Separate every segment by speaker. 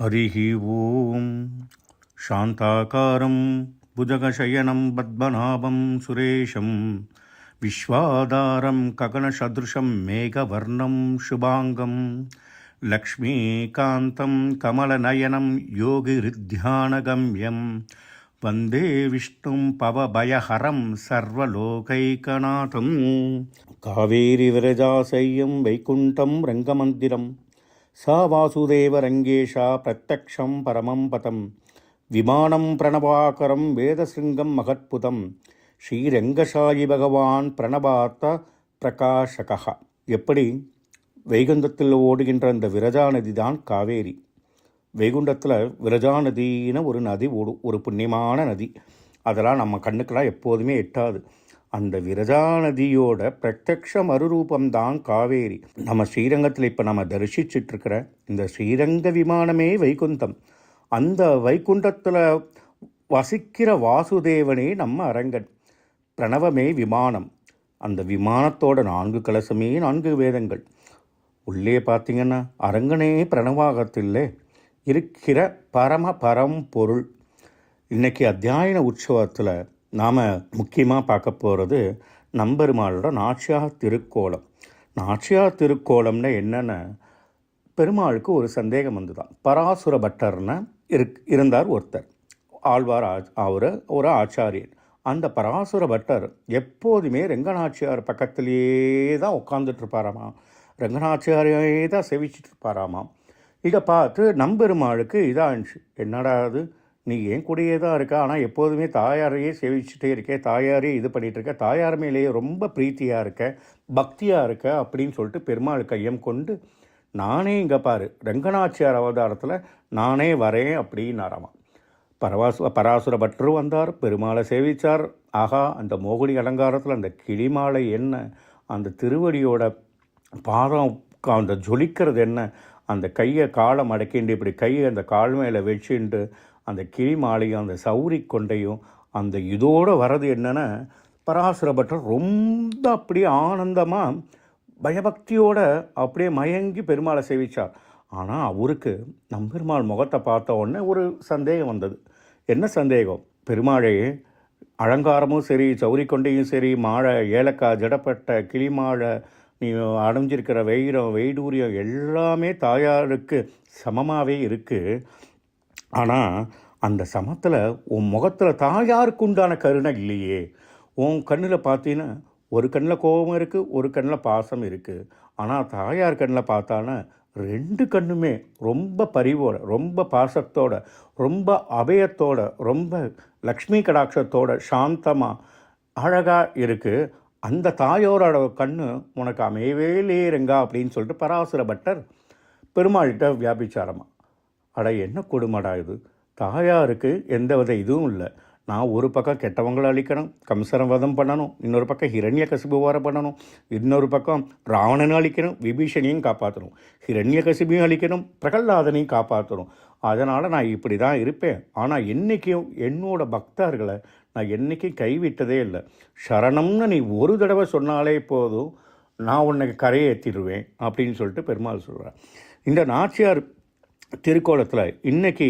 Speaker 1: हरिः ॐ शान्ताकारं भुजगशयनं पद्मनाभं सुरेशं विश्वाधारं गगनसदृशं मेघवर्णं शुभाङ्गं लक्ष्मीकान्तं कमलनयनं योगिहृद्ध्यानगम्यं वन्दे विष्णुं पवभयहरं सर्वलोकैकनाथं कावेरिविरजासय्यं वैकुण्ठं रङ्गमन्दिरम् சா வாசுதேவரங்கேஷா பிரத்யக்ஷம் பரமம் பதம். விமானம் பிரணவாகரம் வேதசிங்கம் மகத்புதம். ஸ்ரீரங்கசாயி பகவான் பிரணபார்த்த பிரகாஷகா எப்படி? வைகுண்டத்தில் ஓடுகின்ற அந்த விரஜா நதி தான் காவேரி. வைகுண்டத்தில் விரஜா நதின்னு ஒரு நதி ஓடும் ஒரு புண்ணியமான நதி. அதெல்லாம் நம்ம கண்ணுக்கெல்லாம் எப்போதுமே எட்டாது. அந்த விரதா நதியோட பிரத்யக்ஷ மறுரூபம்தான் காவேரி. நம்ம ஸ்ரீரங்கத்தில் இப்போ நம்ம தரிசிச்சிட்டு இருக்கிற இந்த ஸ்ரீரங்க விமானமே வைகுந்தம். அந்த வைகுண்டத்தில் வசிக்கிற வாசுதேவனே நம்ம அரங்கன். பிரணவமே விமானம். அந்த விமானத்தோட நான்கு கலசமே நான்கு வேதங்கள். உள்ளே பார்த்தீங்கன்னா அரங்கனே பிரணவாகத்தில்லே இருக்கிற பரம பரம்பொருள். இன்றைக்கி அத்தியாயன உற்சவத்தில் நாம் முக்கியமாக பார்க்க போகிறது நம்பெருமாளோட நாச்சியார் திருக்கோலம். நாச்சியார் திருக்கோலம்னு என்னென்ன? பெருமாளுக்கு ஒரு சந்தேகம் வந்துதான். பராசுர பட்டர்னு இருக் இருந்தார் ஒருத்தர். ஆழ்வார் அவர் ஒரு ஆச்சாரியன் அந்த பராசுர பட்டர் எப்போதுமே ரெங்கநாச்சியார் பக்கத்திலேயே தான் உட்காந்துட்ருப்பாராமா ரெங்கநாச்சியாரையே தான் செவிச்சிட்டு இருப்பாராமா இதை பார்த்து நம்பெருமாளுக்கு இதாகிடுச்சு என்னடா அது? நீ என் கூடயே தான் இருக்க ஆனால் எப்போதுமே தாயாரையே சேவிச்சுட்டே இருக்க தாயாரே இது பண்ணிகிட்டு இருக்க தாயார் மேலேயே ரொம்ப பிரீத்தியாக இருக்க பக்தியாக இருக்க அப்படின்னு சொல்லிட்டு பெருமாள் கையம் கொண்டு நானே இங்கே பாரு ரங்கநாச்சியார் அவதாரத்தில் நானே வரேன் அப்படின்னாராமா. பரவாசு பராசுர பற்று வந்தார் பெருமாளை சேவிச்சார். ஆகா அந்த மோகினி அலங்காரத்தில் அந்த கிளிமாலை என்ன அந்த திருவடியோட பாதம் அந்த ஜொலிக்கிறது என்ன அந்த கையை காலை மடக்கிண்டு இப்படி கையை அந்த கால் மேலே வச்சுண்டு அந்த கிளி மாலையும் அந்த சௌரி கொண்டையும் அந்த இதோடு வர்றது என்னென்னா பராசுர பட்டர் ரொம்ப அப்படியே ஆனந்தமாக பயபக்தியோட அப்படியே மயங்கி பெருமாளை சேவிச்சார். ஆனால் அவருக்கு நம்பெருமாள் முகத்தை பார்த்த உடனே ஒரு சந்தேகம் வந்தது. என்ன சந்தேகம்? பெருமாளே அலங்காரமும் சரி சௌரி கொண்டையும் சரி மாழை ஏலக்காய் ஜடப்பட்ட கிளிமாழை நீ அடைஞ்சிருக்கிற வெயிரம் வெயிடூரியம் எல்லாமே தாயாருக்கு சமமாகவே இருக்குது ஆனால் அந்த சமத்தில் உன் முகத்தில் தாயாருக்கு உண்டான கருணை இல்லையே? உன் கண்ணில் பார்த்தீங்கன்னா ஒரு கண்ணில் கோபம் இருக்குது ஒரு கண்ணில் பாசம் இருக்குது ஆனால் தாயார் கண்ணில் பார்த்தானா ரெண்டு கண்ணுமே ரொம்ப பரிவோட ரொம்ப பாசத்தோட ரொம்ப அபயத்தோட ரொம்ப லக்ஷ்மி கடாட்சத்தோட சாந்தமாக அழகாக இருக்குது அந்த தாயோரோட கண்ணு உனக்கு அமையவே இல்லையேருங்கா அப்படின்னு சொல்லிட்டு பராசுர பட்டர் பெருமாள்கிட்ட வியாபிச்சாரமாக அட என்ன கொடுமடா இது? தாயாருக்கு எந்த வித இதுவும் இல்லை. நான் ஒரு பக்கம் கெட்டவங்களை அழிக்கணும் கம்சரம் வதம் பண்ணணும் இன்னொரு பக்கம் ஹிரண்ய கசிபுவார பண்ணணும் இன்னொரு பக்கம் ராவணனை அழிக்கணும் விபீஷணியும் காப்பாற்றணும் ஹிரண்ய கசிபையும் அழிக்கணும் பிரகல்லாதனையும் காப்பாற்றணும் அதனால் நான் இப்படி தான் இருப்பேன். ஆனால் என்றைக்கும் என்னோட பக்தர்களை நான் என்றைக்கும் கைவிட்டதே இல்லை. சரணம்னு நீ ஒரு தடவை சொன்னாலே போதும் நான் உன்னை கரையேற்றிடுவேன் அப்படின்னு சொல்லிட்டு பெருமாள் சொல்கிறார் இந்த நாச்சியார் திருக்கோலத்தில் இன்னைக்கு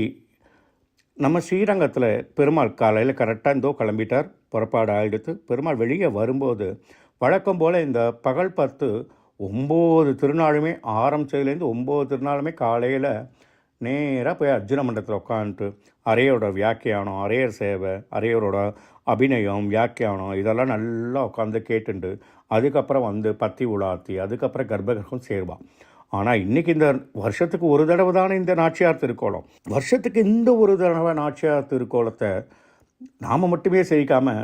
Speaker 1: நம்ம ஸ்ரீரங்கத்தில் பெருமாள் காலையில் கரெக்டாக இந்தோ கிளம்பிட்டார். புறப்பாடு ஆகிடுத்து பெருமாள் வெளியே வரும்போது வழக்கம் போல் இந்த பகல் பத்து ஒம்பது திருநாளுமே ஆரம்பிச்சதுலேருந்து ஒம்பது திருநாளுமே காலையில் நேராக போய் அர்ஜுன மண்டலத்தில் உட்காந்துட்டு அரையோட வியாக்கியானம் அரையர் சேவை அரையரோட அபிநயம் வியாக்கியானம் இதெல்லாம் நல்லா உட்காந்து கேட்டுண்டு. அதுக்கப்புறம் வந்து பத்தி உலாத்தி அதுக்கப்புறம் கர்ப்பகிரகம் சேருவான் ஆனால் இன்றைக்கி இந்த வருஷத்துக்கு ஒரு தடவை தானே இந்த நாச்சியார் திருக்கோலம் வருஷத்துக்கு இந்த ஒரு தடவை நாச்சியார் திருக்கோலத்தை நாம் மட்டுமே சேவிக்காமல்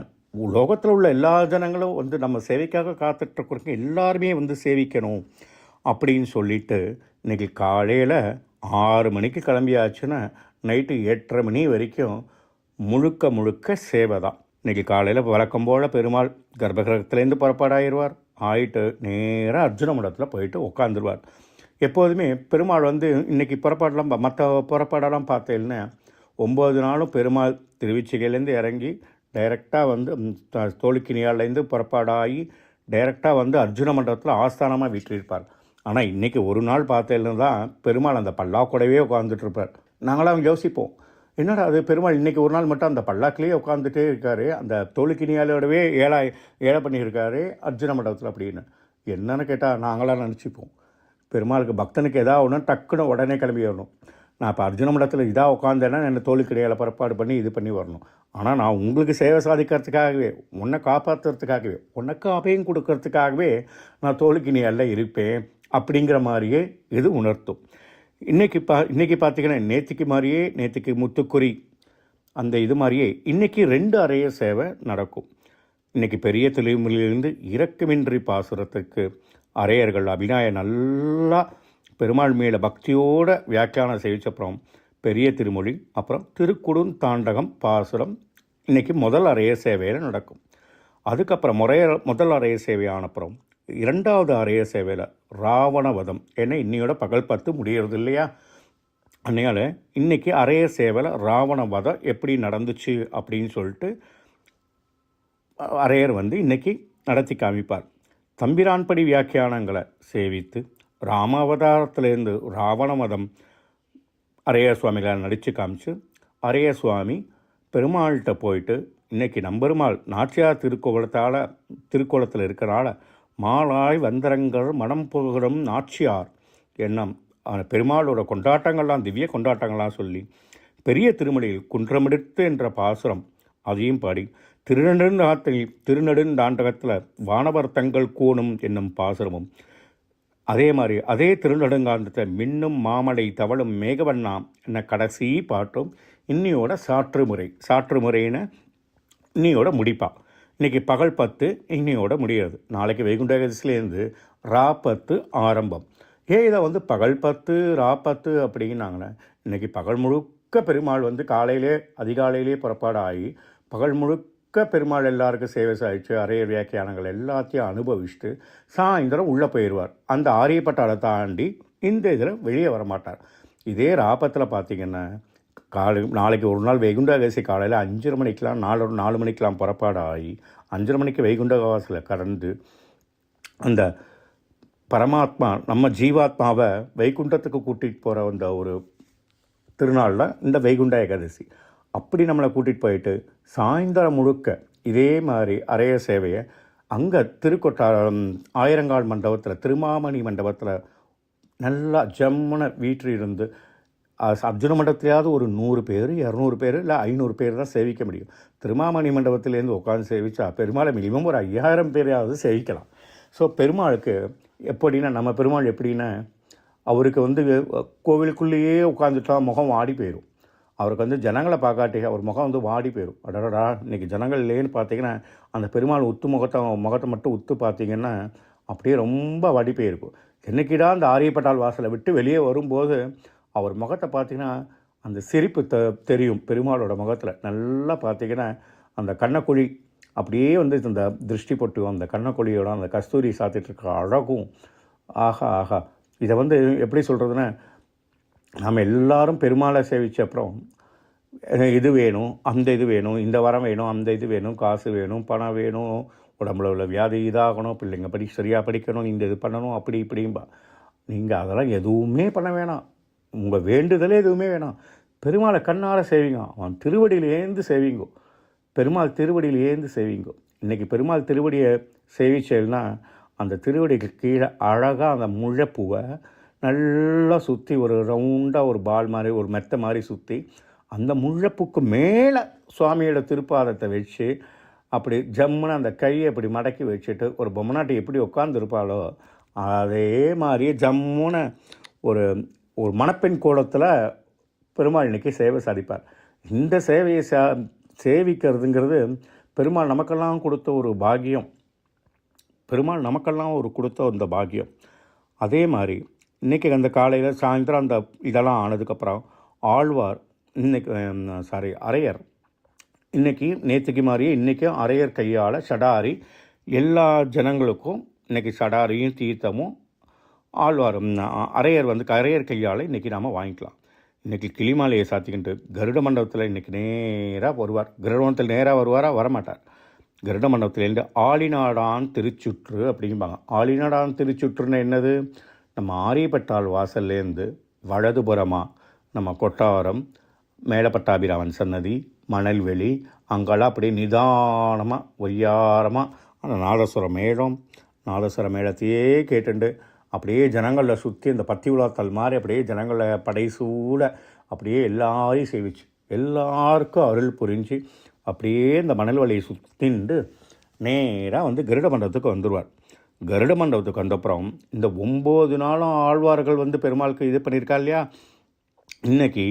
Speaker 1: லோகத்தில் உள்ள எல்லா ஜனங்களும் வந்து நம்ம சேவைக்காக காத்துட்ருக்கிறவங்க எல்லாருமே வந்து சேவிக்கணும் அப்படின்னு சொல்லிட்டு இன்றைக்கி காலையில் ஆறு மணிக்கு கிளம்பியாச்சுன்னா நைட்டு எட்டரை மணி வரைக்கும் முழுக்க முழுக்க சேவை தான். இன்றைக்கி காலையில் வழக்கம் போல் பெருமாள் கர்ப்பகிரகத்துலேருந்து புறப்பாடாயிடுவார் ஆயிட்டு நேராக அர்ஜுன மடத்தில் போயிட்டு உட்காந்துருவார் எப்போதுமே பெருமாள் வந்து இன்றைக்கி புறப்பாடெல்லாம் மற்ற புறப்பாடெல்லாம் பார்த்தேன்னா ஒம்பது நாளும் பெருமாள் திருவிச்சிகையிலேருந்து இறங்கி டைரெக்டாக வந்து தோழிக்கினியாலேருந்து புறப்பாடாகி டைரெக்டாக வந்து அர்ஜுன மண்டபத்தில் ஆஸ்தானமாக வீட்டிருப்பார் ஆனால் இன்றைக்கி ஒரு நாள் பார்த்தேன்னு தான் பெருமாள் அந்த பல்லாக்கூடவே உட்காந்துட்ருப்பார் நாங்களாம் யோசிப்போம் என்னடா அது பெருமாள் இன்றைக்கி ஒரு நாள் மட்டும் அந்த பல்லாக்கிலேயே உட்காந்துட்டே இருக்காரு அந்த தோலுக்கினியாலோடவே ஏழா ஏழை பண்ணியிருக்காரு அர்ஜுன மண்டபத்தில் அப்படின்னு. என்னன்னு கேட்டால் நாங்களாம் நினச்சிப்போம் பெருமாளுக்கு பக்தனுக்கு எதாவது ஒன்று டக்குன்னு உடனே கிளம்பி வரணும். நான் இப்போ அர்ஜுன மடத்தில் இதாக உட்காந்தேன்னா என்னை தோலுக்கிடையால் புறப்பாடு பண்ணி இது பண்ணி வரணும். ஆனால் நான் உங்களுக்கு சேவை சாதிக்கிறதுக்காகவே உன்னை காப்பாற்றுறதுக்காகவே உனக்கு அபயம் கொடுக்கறதுக்காகவே நான் தோலுக்கு நீ எல்லாம் இருப்பேன் அப்படிங்கிற மாதிரியே இது உணர்த்தும். இன்றைக்கி பா இன்றைக்கி பார்த்தீங்கன்னா நேற்றுக்கு மாதிரியே நேற்றுக்கு முத்துக்குறி அந்த இது மாதிரியே இன்றைக்கி ரெண்டு அறைய சேவை நடக்கும். இன்றைக்கி பெரிய தொழில்முறையிலிருந்து இறக்கமின்றி பாசுரத்துக்கு அரையர்கள் அபிநாய நல்லா பெருமாள் மேல பக்தியோட வியாக்கியானம் செய்விச்சப்புறம் பெரிய திருமொழி அப்புறம் திருக்குடுன் தாண்டகம் பாசுரம். இன்றைக்கி முதல் அறைய சேவையில் நடக்கும். அதுக்கப்புறம் முறைய முதல் அறைய சேவை ஆனப்புறம் இரண்டாவது அறைய சேவையில் ராவணவதம். ஏன்னா இன்னையோட பகல் பத்து முடியறது இல்லையா? அதனால் இன்றைக்கி அறைய சேவையில் ராவண வதம் எப்படி நடந்துச்சு அப்படின்னு சொல்லிட்டு அரையர் வந்து இன்றைக்கி நடத்தி காமிப்பார். தம்பிரான்படி வியாக்கியானங்களை சேவித்து ராமாவதாரத்திலேருந்து ராவண மதம் அரைய சுவாமிகளை நடித்து காமிச்சு அரைய சுவாமி பெருமாள்கிட்ட போயிட்டு இன்னைக்கு நம்பெருமாள் நாச்சியார் திருக்கோலத்தால் திருக்கோலத்தில் இருக்கிறனால மாலாய் வந்தரங்கள் மனம் புகழும் நாச்சியார் எண்ணம் பெருமாளோட கொண்டாட்டங்கள்லாம் திவ்ய கொண்டாட்டங்கள்லாம் சொல்லி பெரிய திருமலையில் குன்றமெடுத்து என்ற பாசுரம் அதையும் பாடி திருநெடுந்தாட்டில் திருநெடுந்தாண்டகத்தில் வானவர் தங்கள் கூணும் என்னும் பாசுரமும். அதே மாதிரி அதே திருநெடுங்காண்டத்தை மின்னும் மாமலை தவளும் மேகவண்ணாம் என்ன கடைசி பாட்டும் இன்னியோட சாற்று முறை சாற்று முறைன்னு இன்னியோட முடிப்பா. இன்னைக்கு பகல் பத்து இன்னியோட முடியாது நாளைக்கு வைகுண்ட ஏகாதசிலேருந்து ரா பத்து ஆரம்பம். ஏன் இதை வந்து பகல் பத்து ரா பத்து அப்படின்னாங்களே இன்னைக்கு பகல் முழுக்க பெருமாள் வந்து காலையிலே அதிகாலையிலே புறப்பாடு ஆகி பகல் முழுக்க பெருமாள் எல்லாருக்கும் சேவை சாதிச்சு அரைய வியாக்கியானங்கள் எல்லாத்தையும் அனுபவிச்சுட்டு சாயந்தரம் உள்ளே போயிடுவார் அந்த ஆரியப்பட்டாலை தாண்டி இந்த இதில் வெளியே வரமாட்டார் இதே ராபத்தில் பார்த்தீங்கன்னா காலை நாளைக்கு ஒரு நாள் வைகுண்டகாசி காலையில் அஞ்சரை மணிக்கெலாம் நாலு நாலு மணிக்கெலாம் புறப்பாடு ஆகி அஞ்சரை மணிக்கு வைகுண்ட கடந்து அந்த பரமாத்மா நம்ம ஜீவாத்மாவை வைகுண்டத்துக்கு கூட்டிகிட்டு போகிற அந்த ஒரு திருநாளில் இந்த வைகுண்ட ஏகாதசி. அப்படி நம்மளை கூட்டிகிட்டு போயிட்டு சாயந்தரம் முழுக்க இதே மாதிரி அரைய சேவையை அங்கே திருக்கொட்டாரம் ஆயிரங்கால் மண்டபத்தில் திருமாமணி மண்டபத்தில் நல்லா ஜம்முன வீட்டில் இருந்து அர்ஜுன மண்டபத்திலேயாவது ஒரு நூறு பேர் இரநூறு பேர் இல்லை ஐநூறு பேர் தான் சேவிக்க முடியும். திருமாமணி மண்டபத்திலேருந்து உட்காந்து சேவிச்சா பெருமாளை மினிமம் ஒரு ஐயாயிரம் பேரையாவது சேவிக்கலாம். ஸோ பெருமாளுக்கு எப்படின்னா நம்ம பெருமாள் எப்படின்னா அவருக்கு வந்து கோவிலுக்குள்ளேயே உட்காந்துட்டா முகம் வாடி போயிடும் அவருக்கு வந்து ஜனங்களை பார்க்காட்டி அவர் முகம் வந்து வாடி போயிடும். அடடா இன்னைக்கு ஜனங்கள் இல்லைன்னு பார்த்தீங்கன்னா அந்த பெருமாள் உத்து முகத்தை முகத்தை மட்டும் உத்து பார்த்தீங்கன்னா அப்படியே ரொம்ப வாடி போயிருக்கும் என்னைக்கிடா அந்த ஆரியப்பட்டால் வாசலை விட்டு வெளியே வரும்போது அவர் முகத்தை பார்த்தீங்கன்னா அந்த சிரிப்பு த தெரியும் பெருமாளோட முகத்தில். நல்லா பார்த்தீங்கன்னா அந்த கண்ணக்குழி அப்படியே வந்து இந்த திருஷ்டி பொட்டு அந்த கண்ணக்குழியோட அந்த கஸ்தூரி சாத்திட்டு இருக்க அழகும். ஆஹா ஆஹா. இதை வந்து எப்படி சொல்கிறதுன்னா நாம் எல்லாரும் பெருமாளை சேவித்த அப்புறம் இது வேணும் அந்த இது வேணும் இந்த வரம் வேணும் அந்த இது வேணும் காசு வேணும் பணம் வேணும் உடம்புல உள்ள வியாதி இதாகணும் பிள்ளைங்க படி சரியாக படிக்கணும் இந்த இது பண்ணணும் அப்படி இப்படிம்பா. நீங்கள் அதெல்லாம் எதுவுமே பண்ண வேணாம். உங்கள் வேண்டுதலே எதுவுமே வேணாம். பெருமாளை கண்ணார சேவிங்க. அவன் திருவடியில் ஏந்து சேவிங்கோ. பெருமாள் திருவடியில் ஏந்து சேவிங்கோ. இன்றைக்கி பெருமாள் திருவடியை சேவிச்சேன்னா அந்த திருவடிக்கு கீழே அழகாக அந்த முழைப்பூவை நல்லா சுற்றி ஒரு ரவுண்டாக ஒரு பால் மாதிரி ஒரு மெத்தை மாதிரி சுற்றி அந்த முழப்புக்கு மேலே சுவாமியோட திருப்பாதத்தை வச்சு அப்படி ஜம்முன்னு அந்த கையை அப்படி மடக்கி வச்சுட்டு ஒரு பொம்மநாட்டி எப்படி உட்காந்துருப்பாளோ அதே மாதிரியே ஜம்முன்னு ஒரு ஒரு மணப்பெண் கோலத்தில் பெருமாள் இன்னைக்கு சேவை சாதிப்பார். இந்த சேவையை சா சேவிக்கிறதுங்கிறது பெருமாள் நமக்கெல்லாம் கொடுத்த ஒரு பாக்கியம். பெருமாள் நமக்கெல்லாம் ஒரு கொடுத்த அந்த பாக்கியம். அதே மாதிரி இன்றைக்கி அந்த காலையில் சாயந்தரம் அந்த இதெல்லாம் ஆனதுக்கப்புறம் ஆழ்வார் இன்னைக்கு சாரி அரையர். இன்றைக்கி நேற்றுக்கு மாதிரியே இன்றைக்கும் அரையர் கையால் சடாரி எல்லா ஜனங்களுக்கும் இன்னைக்கு சடாரியும் தீர்த்தமும் ஆழ்வாரும் அரையர் வந்து அரையர் கையால் இன்றைக்கி நாம் வாங்கிக்கலாம். இன்றைக்கி கிளிமாலையை சாத்திக்கிட்டு கருட மண்டபத்தில் இன்றைக்கி நேராக வருவார். கருடமண்டபத்தில் நேராக வருவாரா? வரமாட்டார். கருட மண்டபத்திலேருந்து ஆளிநாடான் திருச்சுற்று அப்படிம்பாங்க. ஆளிநாடான் திருச்சுற்றுன்னு என்னது? நம்ம ஆரியப்பட்டாள் வாசல்லேருந்து வலதுபுறமாக நம்ம கொட்டாரம் மேலப்பட்டாபிராமன் சன்னதி மணல்வெளி அங்கெல்லாம் அப்படியே நிதானமாக ஒய்யாரமாக அந்த நாதஸ்வர மேளம் நாதஸ்வர மேளத்தையே கேட்டுண்டு அப்படியே ஜனங்களில் சுற்றி இந்த பத்தி உலாத்தல் மாதிரி அப்படியே ஜனங்களை படைசூட அப்படியே எல்லாரையும் சேவிச்சு எல்லாருக்கும் அருள் புரிஞ்சு அப்படியே இந்த மணல் வழியை சுற்றிண்டு நேராக வந்து கருட மண்டபத்துக்கு வந்துடுவார் கருட மண்டபத்துக்கு வந்தப்புறம் இந்த ஒம்பது நாளும் ஆழ்வார்கள் வந்து பெருமாளுக்கு இது பண்ணியிருக்கா இல்லையா? இன்னைக்கு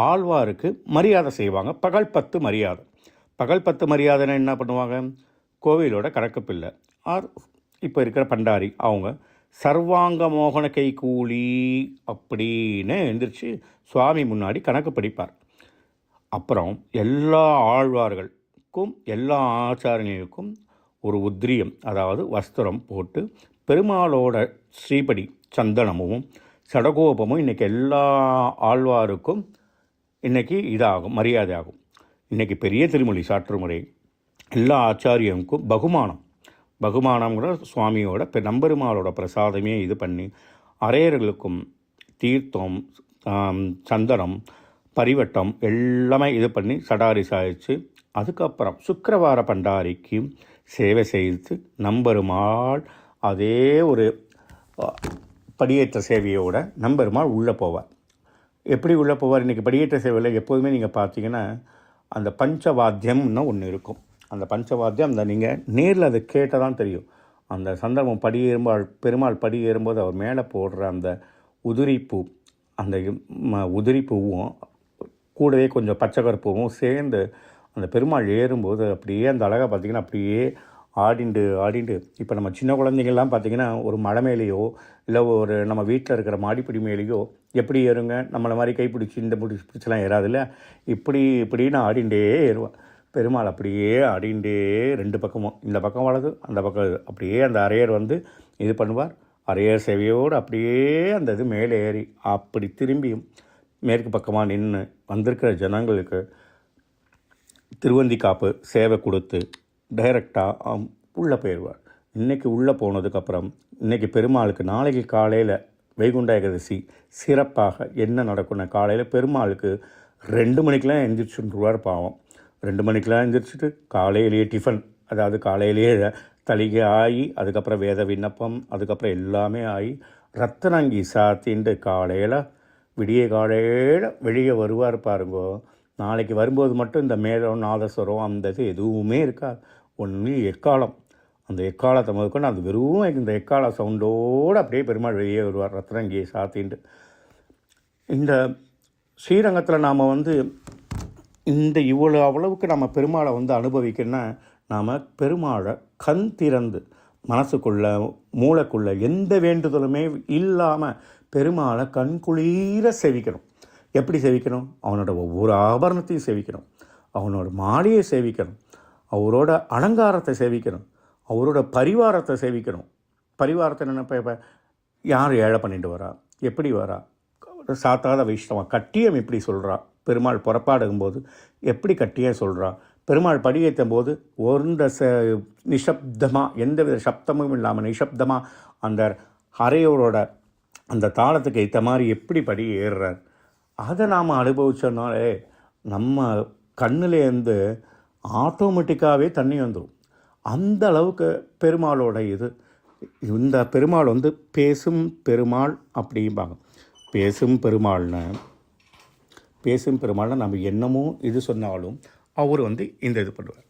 Speaker 1: ஆழ்வாருக்கு மரியாதை செய்வாங்க. பகல் பத்து மரியாதை. பகல் பத்து மரியாதைன்னா என்ன பண்ணுவாங்க? கோவிலோட கணக்குப்பில்லை ஆர் இப்போ இருக்கிற பண்டாரி அவங்க சர்வாங்க மோகன கை கூலி அப்படின்னு எழுந்திரிச்சு சுவாமி முன்னாடி கணக்கு படிப்பார். அப்புறம் எல்லா ஆழ்வார்களுக்கும் எல்லா ஆச்சாரியர்களுக்கும் ஒரு உத்ரியம் அதாவது வஸ்திரம் போட்டு பெருமாளோட ஸ்ரீபடி சந்தனமும் சடகோபமும் இன்றைக்கி எல்லா ஆழ்வாருக்கும் இன்றைக்கி இதாகும் மரியாதை ஆகும் இன்றைக்கி பெரிய திருமொழி சாற்றுமுறை எல்லா ஆச்சாரியனுக்கும் பகுமானம். பகுமானம்ங்கிற சுவாமியோட பெ நம்பெருமாளோட பிரசாதமே இது பண்ணி அரையர்களுக்கும் தீர்த்தம் சந்தனம் பரிவட்டம் எல்லாமே இது பண்ணி சடாரி சாய்ச்சி அதுக்கப்புறம் சுக்கரவார பண்டாரிக்கு சேவை செய்து நம்பெருமாள் அதே ஒரு படியேற்ற சேவையோட நம்பெருமாள் உள்ளே போவார். எப்படி உள்ளே போவார்? இன்றைக்கி படியேற்ற சேவையில் எப்போதுமே நீங்கள் பார்த்தீங்கன்னா அந்த பஞ்சவாத்தியம்னு ஒன்று இருக்கும். அந்த பஞ்சவாத்தியம் அந்த நீங்கள் நேரில் அதை கேட்டால் தான் தெரியும். அந்த சந்தர்ப்பம் படி ஏறும்பாள் பெருமாள் படி ஏறும்போது அவர் மேலே போடுற அந்த உதிரிப்பூ அந்த ம- உதிரிப்பூவும் கூடவே கொஞ்சம் பச்சை கருப்பூவும் சேர்ந்து அந்த பெருமாள் ஏறும்போது அப்படியே அந்த அழகாக பார்த்தீங்கன்னா அப்படியே ஆடிண்டு ஆடிண்டு. இப்போ நம்ம சின்ன குழந்தைங்கள்லாம் பார்த்திங்கன்னா ஒரு மலை மேலேயோ இல்லை ஒரு நம்ம வீட்டில் இருக்கிற மாடிப்பிடி மேலேயோ எப்படி ஏறுங்க? நம்மளை மாதிரி கைப்பிடிச்சி இந்த பிடிச்சி பிடிச்சலாம் ஏறாதுல்ல? இப்படி இப்படின்னு ஆடிண்டே ஏறுவேன். பெருமாள் அப்படியே ஆடிண்டே ரெண்டு பக்கமும் இந்த பக்கம் வலது அந்த பக்கம் இது. அப்படியே அந்த அரையர் வந்து இது பண்ணுவார். அரையர் சேவையோடு அப்படியே அந்த இது மேலே ஏறி அப்படி திரும்பியும் மேற்கு பக்கமாக நின்று வந்திருக்கிற ஜனங்களுக்கு திருவந்திக்காப்பு சேவை கொடுத்து டைரெக்டாக உள்ளே போயிடுவார் இன்றைக்கி உள்ளே போனதுக்கப்புறம் இன்றைக்கி பெருமாளுக்கு நாளைக்கு காலையில் வைகுண்ட ஏகாதசி சிறப்பாக என்ன நடக்கும்னா காலையில் பெருமாளுக்கு ரெண்டு மணிக்கெலாம் எந்திரிச்சுருவார் பாவம். ரெண்டு மணிக்கெலாம் எந்திரிச்சிட்டு காலையிலேயே டிஃபன் அதாவது காலையிலேயே தலிகை ஆகி அதுக்கப்புறம் வேத விண்ணப்பம் அதுக்கப்புறம் எல்லாமே ஆகி ரத்தனங்கி சாத்தின்ட்டு காலையில் விடிய காலையில் வெளியே வருவார் பாருங்கோ. நாளைக்கு வரும்போது மட்டும் இந்த மேளம் நாதஸ்வரம் அந்த இது எதுவுமே இருக்காது. ஒன்லி எக்காலம். அந்த எக்காலத்தை முதற்கொண்டு அந்த வெறும் இந்த எக்கால சவுண்டோடு அப்படியே பெருமாள் வெளியே வருவார் ரத்னங்கியை சாத்தின்ட்டு. இந்த ஸ்ரீரங்கத்தில் நாம் வந்து இந்த இவ்வளோ அவ்வளவுக்கு நம்ம பெருமாளை வந்து அனுபவிக்கணும்னா நாம் பெருமாளை கண் திறந்து மனசுக்குள்ள மூளைக்குள்ள எந்த வேண்டுதலுமே இல்லாமல் பெருமாளை கண்குளீர சேவிக்கணும். எப்படி சேவிக்கணும்? அவனோட ஒவ்வொரு ஆபரணத்தையும் சேவிக்கணும். அவனோட மாலையை சேவிக்கணும். அவரோட அலங்காரத்தை சேவிக்கணும். அவரோட பரிவாரத்தை சேவிக்கணும். பரிவாரத்தை நினைப்ப இப்போ? யார் ஏழை பண்ணிட்டு வரா? எப்படி வரா? சாத்தாத வைஷ்ணவா? கட்டியம் எப்படி சொல்கிறா பெருமாள் புறப்பாடுங்கும்போது எப்படி கட்டியம் சொல்கிறா பெருமாள் படியேற்றும் போது ஒருந்த ச நிஷப்தமாக எந்தவித சப்தமும் இல்லாமல் நிஷப்தமாக அந்த அரையோரோட அந்த தாளத்துக்கு ஏற்ற மாதிரி எப்படி படி ஏறுறார்? அதை நாம் அனுபவிச்சோம்னாலே நம்ம கண்ணுலேருந்து ஆட்டோமேட்டிக்காகவே தண்ணி வந்துடும் அந்த அளவுக்கு பெருமாளோட இது. இந்த பெருமாள் வந்து பேசும் பெருமாள் அப்படிம்பாங்க. பேசும் பெருமாள்னு பேசும் பெருமாள்னா நம்ம என்னமோ இது சொன்னாலும் அவர் வந்து இந்த இது பண்ணுவார்.